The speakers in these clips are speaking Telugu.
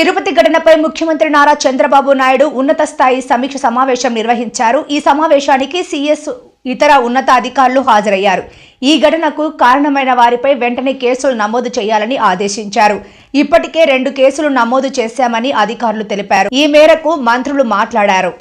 తిరుపతి ఘటనపై ముఖ్యమంత్రి నారా చంద్రబాబు నాయుడు ఉన్నత స్థాయి సమీక్ష సమావేశం నిర్వహించారు. ఈ సమావేశానికి సీఎస్ ఇతర ఉన్నత అధికారులు హాజరయ్యారు. ఈ ఘటనకు కారణమైన వారిపై వెంటనే కేసులు నమోదు చేయాలని ఆదేశించారు. ఇప్పటికే రెండు కేసులు నమోదు చేశామని అధికారులు తెలిపారు. ఈ మేరకు మంత్రులు మాట్లాడారు.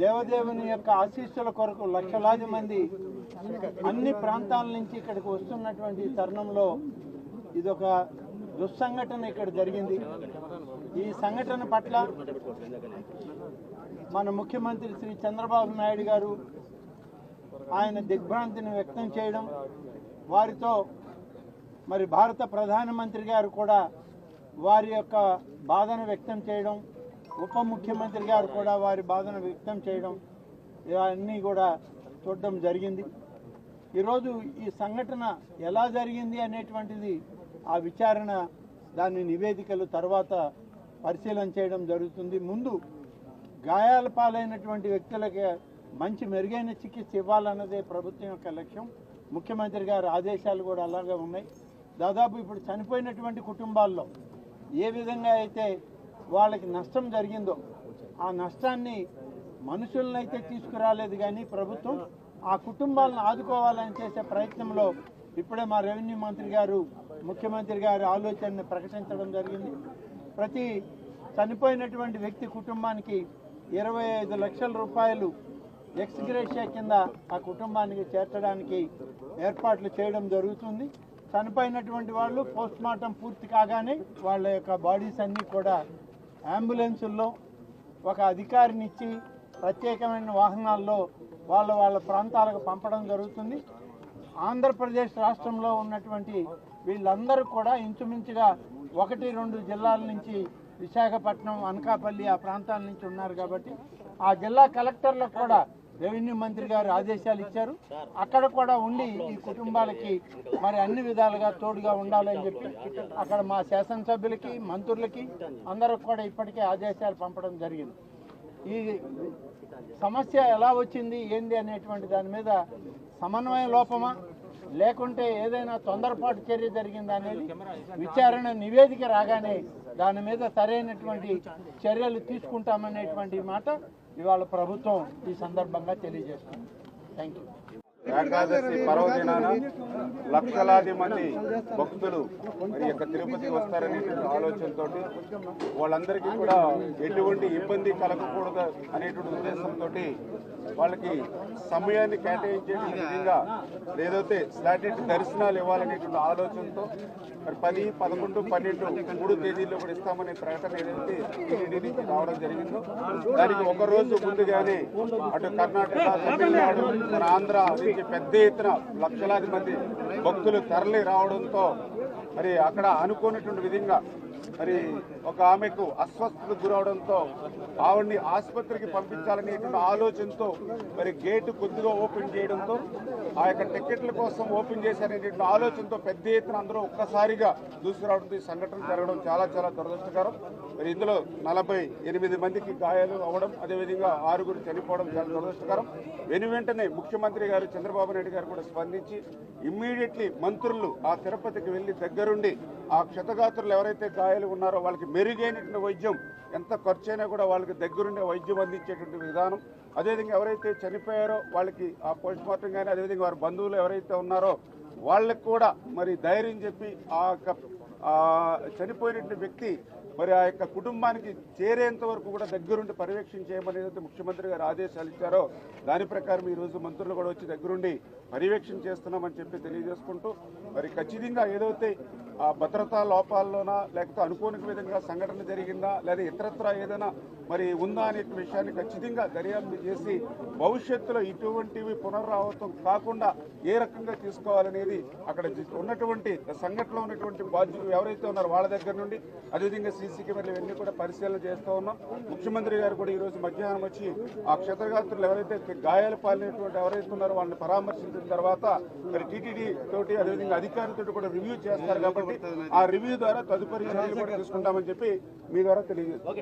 దేవదేవుని యొక్క ఆశీస్సుల కొరకు లక్షలాది మంది అన్ని ప్రాంతాల నుంచి ఇక్కడికి వస్తున్నటువంటి తరుణంలో తరుణంలో ఇదొక దుస్సంఘటన ఇక్కడ జరిగింది. ఈ సంఘటన పట్ల మన ముఖ్యమంత్రి శ్రీ చంద్రబాబు నాయుడు గారు ఆయన దిగ్భ్రాంతిని వ్యక్తం చేయడం వారితో మరి భారత ప్రధానమంత్రి గారు కూడా వారి యొక్క బాధను వ్యక్తం చేయడం ఉప ముఖ్యమంత్రి గారు కూడా వారి బాధను వ్యక్తం చేయడం ఇవన్నీ కూడా చూడడం జరిగింది. ఈరోజు ఈ సంఘటన ఎలా జరిగింది అనేటువంటిది ఆ విచారణ దాని నివేదికలు తర్వాత పరిశీలన చేయడం జరుగుతుంది. ముందు గాయాల పాలైనటువంటి వ్యక్తులకి మంచి మెరుగైన చికిత్స ఇవ్వాలన్నదే ప్రభుత్వం యొక్క లక్ష్యం. ముఖ్యమంత్రి గారి ఆదేశాలు కూడా అలాగే ఉన్నాయి. దాదాపు ఇప్పుడు చనిపోయినటువంటి కుటుంబాల్లో ఏ విధంగా అయితే వాళ్ళకి నష్టం జరిగిందో ఆ నష్టాన్ని మనుషులను అయితే తీసుకురాలేదు కానీ ప్రభుత్వం ఆ కుటుంబాలను ఆదుకోవాలని చేసే ప్రయత్నంలో ఇప్పుడే మా రెవెన్యూ మంత్రి గారు ముఖ్యమంత్రి గారి ఆలోచనని ప్రకటించడం జరిగింది. ప్రతి చనిపోయినటువంటి వ్యక్తి కుటుంబానికి ఇరవై ఐదు లక్షల రూపాయలు ఎక్స్గ్రేషియా కింద ఆ కుటుంబానికి చేర్చడానికి ఏర్పాట్లు చేయడం జరుగుతుంది. చనిపోయినటువంటి వాళ్ళు పోస్ట్ మార్టం పూర్తి కాగానే వాళ్ళ యొక్క బాడీస్ అన్నీ కూడా అంబులెన్సుల్లో ఒక అధికారినిచ్చి ప్రత్యేకమైన వాహనాల్లో వాళ్ళ వాళ్ళ ప్రాంతాలకు పంపడం జరుగుతుంది. ఆంధ్రప్రదేశ్ రాష్ట్రంలో ఉన్నటువంటి వీళ్ళందరూ కూడా ఇంచుమించుగా ఒకటి రెండు జిల్లాల నుంచి విశాఖపట్నం అనకాపల్లి ఆ ప్రాంతాల నుంచి ఉన్నారు కాబట్టి ఆ జిల్లా కలెక్టర్లకు కూడా రెవెన్యూ మంత్రి గారు ఆదేశాలు ఇచ్చారు. అక్కడ కూడా ఉండి ఈ కుటుంబాలకి మరి అన్ని విధాలుగా తోడుగా ఉండాలని చెప్పి అక్కడ మా శాసనసభ్యులకి మంత్రులకి అందరికి కూడా ఇప్పటికే ఆదేశాలు పంపడం జరిగింది. ఈ సమస్య ఎలా వచ్చింది ఏంది అనేటువంటి దాని మీద సమన్వయ లోపమా? లేకుంటే ఏదైనా తొందరపాటు చర్య జరిగిందా అనేది విచారణ నివేదిక రాగానే దాని మీద సరైనటువంటి చర్యలు తీసుకుంటామనేటువంటి మాట ఇవాళ ప్రభుత్వం ఈ సందర్భంగా తెలియజేస్తుంది. థ్యాంక్ యూ ఏకాదశి పర్వదినాన లక్షలాది మంది భక్తులు మరి యొక్క తిరుపతికి వస్తారనే ఆలోచనతో వాళ్ళందరికీ కూడా ఎటువంటి ఇబ్బంది కలగకూడదు అనేటువంటి ఉద్దేశంతో వాళ్ళకి సమయాన్ని కేటాయించే విధంగా లేదైతే స్లాటెడ్ దర్శనాలు ఇవ్వాలనేటువంటి ఆలోచనతో మరి పది పదకొండు పన్నెండు మూడు తేదీల్లో కూడా ఇస్తామనే ప్రకటన ఏదైతే టీటీడీ నుంచి రావడం జరిగిందో దానికి ఒక రోజు ముందుగానే అటు కర్ణాటక తమిళనాడు మన ఆంధ్ర నుంచి పెద్ద ఎత్తున లక్షలాది మంది భక్తులు తరలి రావడంతో మరి అక్కడ అనుకున్నటువంటి విధంగా మరి ఒక ఆమెకు అస్వస్థతకు గురవడంతో ఆవిడ్ని ఆసుపత్రికి పంపించాలనేటువంటి ఆలోచనతో మరి గేటు కొద్దిగా ఓపెన్ చేయడంతో ఆ యొక్క టికెట్ల కోసం ఓపెన్ చేశారనేటువంటి ఆలోచనతో పెద్ద ఎత్తున అందరూ ఒక్కసారిగా దూసుకురావడంతో ఈ సంఘటన జరగడం చాలా చాలా దురదృష్టకరం. మరి ఇందులో నలభై ఎనిమిది మందికి గాయాలు అవ్వడం అదేవిధంగా ఆరుగురు చనిపోవడం చాలా దురదృష్టకరం. వెను వెంటనే ముఖ్యమంత్రి గారు చంద్రబాబు నాయుడు గారు కూడా స్పందించి ఇమ్మీడియట్లీ మంత్రులు ఆ తిరుపతికి వెళ్ళి దగ్గరుండి ఆ క్షతగాత్రులు ఎవరైతే గాయాలు ఉన్నారో వాళ్ళకి మెరుగైనటువంటి వైద్యం ఎంత ఖర్చైనా కూడా వాళ్ళకి దగ్గరుండే వైద్యం అందించేటువంటి విధానం. అదేవిధంగా ఎవరైతే చనిపోయారో వాళ్ళకి ఆ పోస్ట్ మార్టం కానీ అదేవిధంగా వారి బంధువులు ఎవరైతే ఉన్నారో వాళ్ళకి కూడా మరి ధైర్యం చెప్పి ఆ యొక్క చనిపోయినటువంటి వ్యక్తి మరి ఆ యొక్క కుటుంబానికి చేరేంత వరకు కూడా దగ్గరుండి పర్యవేక్షణ చేయమని ఏదైతే ముఖ్యమంత్రి గారు ఆదేశాలు ఇచ్చారో దాని ప్రకారం ఈ రోజు మంత్రులు కూడా వచ్చి దగ్గరుండి పర్యవేక్షణ చేస్తున్నామని చెప్పి తెలియజేసుకుంటూ మరి ఖచ్చితంగా ఏదైతే ఆ భద్రతా లోపాల్లోనా లేకపోతే అనుకోని విధంగా సంఘటన జరిగిందా లేదా ఇతరత్ర ఏదైనా మరి ఉందా అనే విషయాన్ని ఖచ్చితంగా దర్యాప్తు చేసి భవిష్యత్తులో ఇటువంటివి పునరావృతం కాకుండా ఏ రకంగా తీసుకోవాలనేది అక్కడ ఉన్నటువంటి సంఘటనలో ఉన్నటువంటి బాధ్యులు ఎవరైతే ఉన్నారో వాళ్ళ దగ్గర నుండి అదేవిధంగా సీసీ కెమెరాలు ఇవన్నీ కూడా పరిశీలన చేస్తూ ఉన్నాం. ముఖ్యమంత్రి గారు కూడా ఈరోజు మధ్యాహ్నం వచ్చి ఆ క్షతగాత్రులు ఎవరైతే గాయాలు పాలినటువంటి ఎవరైతే ఉన్నారో వాళ్ళని పరామర్శించిన తర్వాత మరి టీటీడీ తోటి అదేవిధంగా అధికారులతో కూడా రివ్యూ చేస్తారు. కాబట్టి ఆ రివ్యూ ద్వారా తదుపరి చర్యలు కూడా తీసుకుంటామని చెప్పి మీ ద్వారా తెలియజేస్తాం